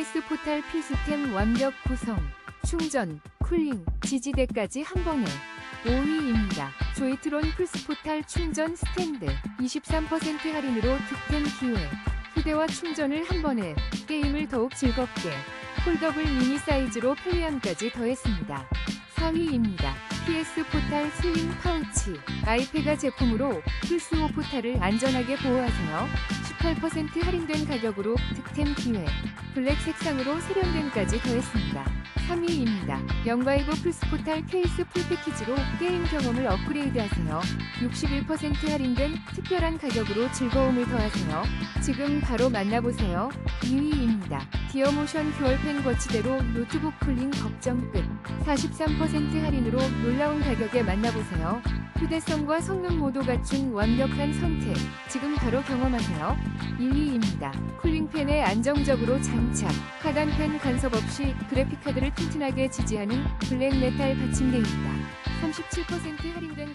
PS 포탈 필수템 완벽 구성, 충전, 쿨링, 지지대까지 한 번에 5위입니다. 조이트론 플스 포탈 충전 스탠드 23% 할인으로 득템 기회. 휴대와 충전을 한 번에 게임을 더욱 즐겁게 폴더블 미니 사이즈로 편리함까지 더했습니다. 4위입니다. PS 포탈 슬링 파우치 아이페가 제품으로 플스5 포탈을 안전하게 보호하세요. 18% 할인된 가격으로 득템 기회 블랙 색상으로 세련됨까지 더했습니다. 3위입니다. 영바이브 플스 포탈 케이스 풀 패키지로 게임 경험을 업그레이드하세요. 61% 할인된 특별한 가격으로 즐거움을 더하세요. 지금 바로 만나보세요. 2위입니다. 디어모션 듀얼펜 거치대로 노트북 쿨링 걱정 끝. 43% 할인으로 놀라운 가격에 만나보세요. 휴대성과 성능 모두 갖춘 완벽한 선택. 지금 바로 경험하세요. 1위입니다. 쿨링팬에 안정적으로 장착. 하단팬 간섭 없이 그래픽카드를 튼튼하게 지지하는 블랙메탈 받침대입니다. 37% 할인된